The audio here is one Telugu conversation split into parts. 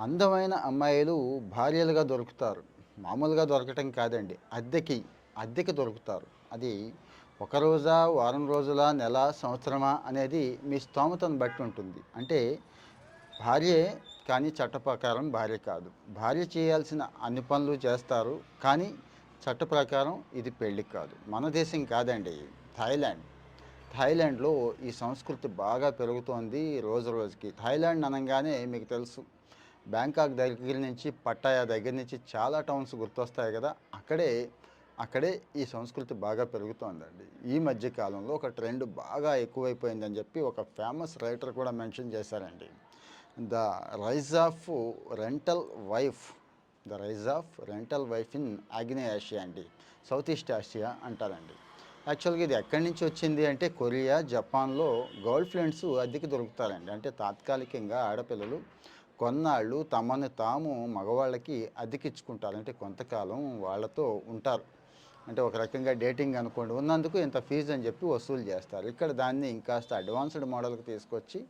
అందమైన అమ్మాయిలు భార్యలుగా దొరుకుతారు. మామూలుగా దొరకటం కాదండి. అద్దెకి అద్దెకి దొరుకుతారు. అది ఒక రోజా వారం రోజుల నెల సంవత్సరమా అనేది మీ స్తోమతను బట్టి ఉంటుంది. అంటే భార్యే కానీ చట్ట ప్రకారం భార్య కాదు. భార్య చేయాల్సిన అన్ని పనులు చేస్తారు కానీ చట్ట ప్రకారం ఇది పెళ్ళి కాదు. మన దేశం కాదండి థాయిలాండ్. థాయిలాండ్లో ఈ సంస్కృతి బాగా పెరుగుతోంది రోజు రోజుకి. థాయిలాండ్ అనగానే మీకు తెలుసు. బ్యాంకాక్ దగ్గర నుంచి పట్టాయా దగ్గర నుంచి చాలా టౌన్స్ గుర్తొస్తాయి కదా. అక్కడే అక్కడే ఈ సంస్కృతి బాగా పెరుగుతోందండి. ఈ మధ్య కాలంలో ఒక ట్రెండ్ బాగా ఎక్కువైపోయిందని చెప్పి ఒక ఫేమస్ రైటర్ కూడా మెన్షన్ చేశారండి. The rise of rental wife the rise of rental wife in ఆగ్నేయ ఆసియా అండి. సౌత్ ఈస్ట్ ఆసియా అంటారండి. యాక్చువల్గా ఇది ఎక్కడి నుంచి వచ్చింది అంటే కొరియా జపాన్లో గర్ల్ ఫ్రెండ్స్ అద్దెకి దొరుకుతారండి. అంటే తాత్కాలికంగా ఆడపిల్లలు కొన్నాళ్ళు తమను తాము మగవాళ్ళకి అద్దెకిచ్చుకుంటారు. అంటే కొంతకాలం వాళ్ళతో ఉంటారు. అంటే ఒక రకంగా డేటింగ్ అనుకోండి. ఉన్నందుకు ఇంత ఫీజు అని చెప్పి వసూలు చేస్తారు. ఇక్కడ దాన్ని ఇంకాస్త అడ్వాన్స్డ్ మోడల్కి తీసుకొచ్చి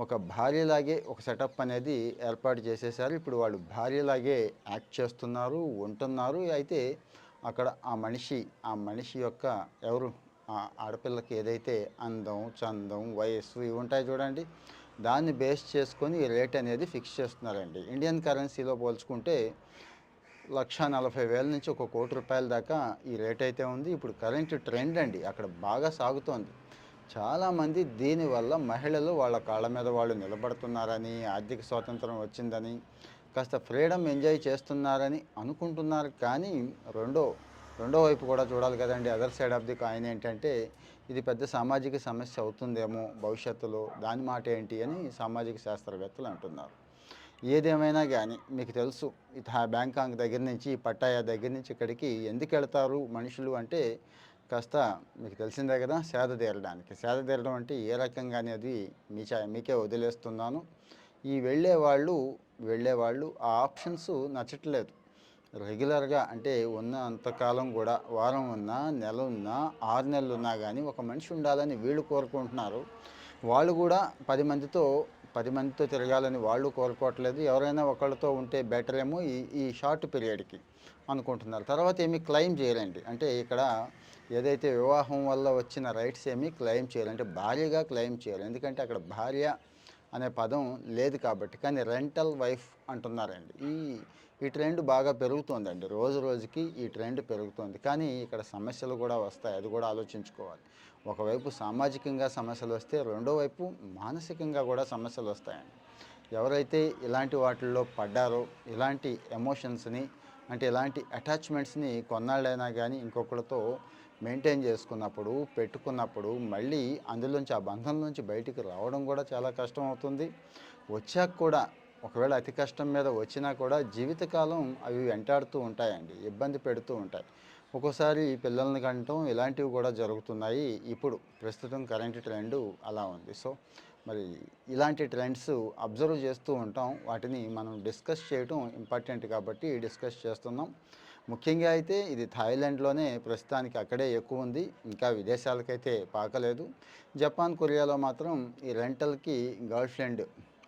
ఒక భార్యలాగే ఒక సెటప్ అనేది ఏర్పాటు చేసేసారు. ఇప్పుడు వాళ్ళు భార్యలాగే యాక్ట్ చేస్తున్నారు ఉంటున్నారు. అయితే అక్కడ ఆ మనిషి ఆ మనిషి యొక్క ఎవరు? ఆ ఆడపిల్లకి ఏదైతే అందం చందం వయస్సు ఇవి ఉంటాయి చూడండి. దాన్ని బేస్ చేసుకొని ఈ రేట్ అనేది ఫిక్స్ చేస్తున్నారండి. ఇండియన్ కరెన్సీలో పోల్చుకుంటే లక్ష నలభై వేల నుంచి ఒక కోటి రూపాయల దాకా ఈ రేట్ అయితే ఉంది. ఇప్పుడు కరెంట్ ట్రెండ్ అండి అక్కడ బాగా సాగుతోంది. చాలామంది దీనివల్ల మహిళలు వాళ్ళ కాళ్ళ మీద వాళ్ళు నిలబడుతున్నారని ఆర్థిక స్వాతంత్రం వచ్చిందని కాస్త ఫ్రీడమ్ ఎంజాయ్ చేస్తున్నారని అనుకుంటున్నారు. కానీ రెండో రెండో వైపు కూడా చూడాలి కదండి. Other side of the coin ఏంటంటే ఇది పెద్ద సామాజిక సమస్య అవుతుందేమో భవిష్యత్తులో దాని మాట ఏంటి అని సామాజిక శాస్త్రవేత్తలు అంటున్నారు. ఏదేమైనా కానీ మీకు తెలుసు ఈ బ్యాంకాక్ దగ్గర నుంచి పట్టాయా దగ్గర నుంచి ఇక్కడికి ఎందుకు వెళ్తారు మనుషులు అంటే కాస్త మీకు తెలిసిందే కదా సేద తీరడానికి. సేద తీరడం అంటే ఏ రకంగా అనేది మీ మీకే వదిలేస్తున్నాను. ఈ వెళ్ళే వాళ్ళు వెళ్ళే వాళ్ళు ఆ ఆప్షన్స్ నచ్చట్లేదు. రెగ్యులర్గా అంటే ఉన్న అంతకాలం కూడా వారం ఉన్నా నెల ఉన్నా ఆరు నెలలు ఉన్నా కానీ ఒక మనిషి ఉండాలని వీళ్ళు కోరుకుంటున్నారు. వాళ్ళు కూడా పది మందితో పది మందితో తిరగాలని వాళ్ళు కోరుకోవట్లేదు. ఎవరైనా ఒకళ్ళతో ఉంటే బెటర్ ఏమో ఈ ఈ షార్ట్ పీరియడ్కి అనుకుంటున్నారు. తర్వాత ఏమీ క్లెయిమ్ చేయలేండి. అంటే ఇక్కడ ఏదైతే వివాహం వల్ల వచ్చిన రైట్స్ ఏమీ క్లెయిమ్ చేయాలి. అంటే భార్యగా క్లెయిమ్ చేయాలి. ఎందుకంటే అక్కడ భార్య అనే పదం లేదు కాబట్టి కానీ రెంటల్ వైఫ్ అంటున్నారండి. ఈ ఈ ట్రెండ్ బాగా పెరుగుతోందండి. రోజు రోజుకి ఈ ట్రెండ్ పెరుగుతోంది. కానీ ఇక్కడ సమస్యలు కూడా వస్తాయి. అది కూడా ఆలోచించుకోవాలి. ఒకవైపు సామాజికంగా సమస్యలు వస్తే రెండో వైపు మానసికంగా కూడా సమస్యలు వస్తాయండి. ఎవరైతే ఇలాంటి వాటిల్లో పడ్డారో ఇలాంటి ఎమోషన్స్ని అంటే ఇలాంటి అటాచ్మెంట్స్ని కొన్నాళ్ళైనా కానీ ఇంకొకరితో మెయింటైన్ చేసుకున్నప్పుడు పెట్టుకున్నప్పుడు మళ్ళీ అందులోంచి ఆ బంధం నుంచి బయటికి రావడం కూడా చాలా కష్టం అవుతుంది. వచ్చాక కూడా ఒకవేళ అతి కష్టం మీద వచ్చినా కూడా జీవితకాలం అవి వెంటాడుతూ ఉంటాయండి ఇబ్బంది పెడుతూ ఉంటాయి. ఒక్కోసారి పిల్లల్ని కంటం ఇలాంటివి కూడా జరుగుతున్నాయి. ఇప్పుడు ప్రస్తుతం కరెంట్ ట్రెండ్ అలా ఉంది. సో మరి ఇలాంటి ట్రెండ్స్ అబ్జర్వ్ చేస్తూ ఉంటాం. వాటిని మనం డిస్కస్ చేయడం ఇంపార్టెంట్ కాబట్టి డిస్కస్ చేస్తున్నాం. ముఖ్యంగా అయితే ఇది థాయిలాండ్లోనే ప్రస్తుతానికి అక్కడే ఎక్కువ ఉంది. ఇంకా విదేశాలకైతే పాకలేదు. జపాన్ కొరియాలో మాత్రం ఈ రెంటల్కి గర్ల్ ఫ్రెండ్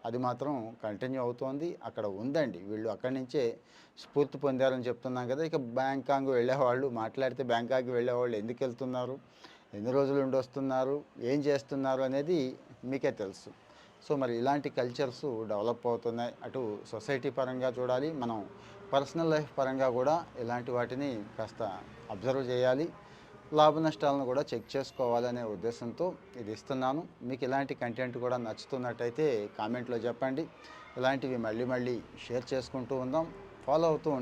అది మాత్రం కంటిన్యూ అవుతోంది. అక్కడ ఉందండి. వీళ్ళు అక్కడి నుంచే స్ఫూర్తి పొందారని చెప్తున్నాం కదా. ఇక బ్యాంకాంగ్ వెళ్ళేవాళ్ళు మాట్లాడితే బ్యాంకాంగ్ వెళ్ళేవాళ్ళు ఎందుకు వెళ్తున్నారు? ఎన్ని రోజులు ఉండొస్తున్నారు ఏం చేస్తున్నారు అనేది మీకే తెలుసు. సో మరి ఇలాంటి కల్చర్స్ డెవలప్ అవుతున్నాయి. అటు సొసైటీ పరంగా చూడాలి. మనం పర్సనల్ లైఫ్ పరంగా కూడా ఇలాంటి వాటిని కాస్త అబ్జర్వ్ చేయాలి. లాభ నష్టాలను కూడా చెక్ చేసుకోవాలనే ఉద్దేశంతో ఇది ఇస్తున్నాను. మీకు ఇలాంటి కంటెంట్ కూడా నచ్చుతున్నట్టయితే కామెంట్లో చెప్పండి. ఇలాంటివి మళ్ళీ మళ్ళీ షేర్ చేసుకుంటూ ఉందాం. ఫాలో అవుతూ ఉండండి.